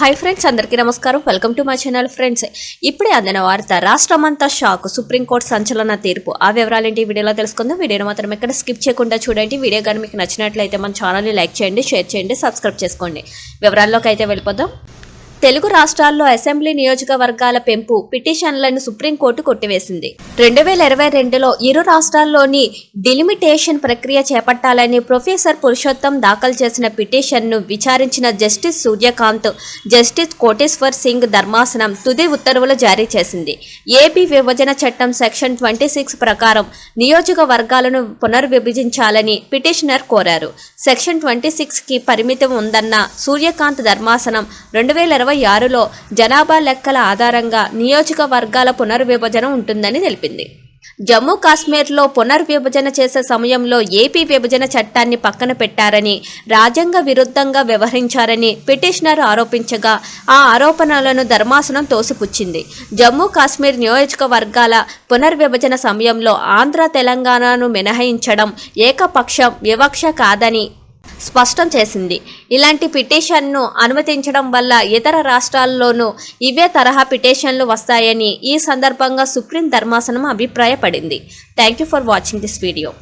Hi friends అందరికీ నమస్కారం. Welcome to my channel friends ఇప్పుడే అందిన వార్త రాష్ట్రమంతా షాక్ సుప్రీంకోర్టు సంచలన తీర్పు. ఆ వివరాలేంటి ఏంటి వీడియోలో తెలుసుకుందాం. వీడియోని మాత్రం ఎక్కడ స్కిప్ చేయకుండా చూడండి. వీడియో కానీ మీకు నచ్చినట్లయితే మన ఛానల్ని లైక్ చేయండి షేర్ చేయండి సబ్స్క్రైబ్ చేసుకోండి. వివరాల్లోకి అయితే వెళ్ళిపోదాం. తెలుగు రాష్ట్రాల్లో అసెంబ్లీ నియోజకవర్గాల పెంపు పిటిషన్లను సుప్రీంకోర్టు కొట్టివేసింది. రెండు వేల ఇరవై రెండులో ఇరు రాష్ట్రాల్లోని డిలిమిటేషన్ ప్రక్రియ చేపట్టాలని ప్రొఫెసర్ పురుషోత్తం దాఖలు చేసిన పిటిషన్ను విచారించిన జస్టిస్ సూర్యకాంత్ జస్టిస్ కోటేశ్వర్ సింగ్ ధర్మాసనం తుది ఉత్తర్వులు జారీ చేసింది. ఏపీ విభజన చట్టం సెక్షన్ ట్వంటీ సిక్స్ ప్రకారం నియోజకవర్గాలను పునర్విభజించాలని పిటిషనర్ కోరారు. సెక్షన్ ట్వంటీ సిక్స్కి పరిమితం ఉందన్న సూర్యకాంత్ ధర్మాసనం రెండు వేల ఇరవై ఆరులో జనాభా లెక్కల ఆధారంగా నియోజకవర్గాల పునర్విభజన ఉంటుందని తెలిపింది. జమ్మూ కాశ్మీర్లో పునర్విభజన చేసే సమయంలో ఏపీ విభజన చట్టాన్ని పక్కన పెట్టారని రాజ్యాంగ విరుద్ధంగా వ్యవహరించారని పిటిషనర్ ఆరోపించగా ఆ ఆరోపణలను ధర్మాసనం తోసిపుచ్చింది. జమ్మూ కాశ్మీర్ నియోజకవర్గాల పునర్విభజన సమయంలో ఆంధ్ర తెలంగాణను మినహాయించడం ఏకపక్షం వివక్ష కాదని స్పష్టం చేసింది. ఇలాంటి పిటిషన్ను అనుమతించడం వల్ల ఇతర రాష్ట్రాల్లోనూ ఇవే తరహా పిటిషన్లు వస్తాయని ఈ సందర్భంగా సుప్రీం ధర్మాసనం అభిప్రాయపడింది. Thank you for watching this video.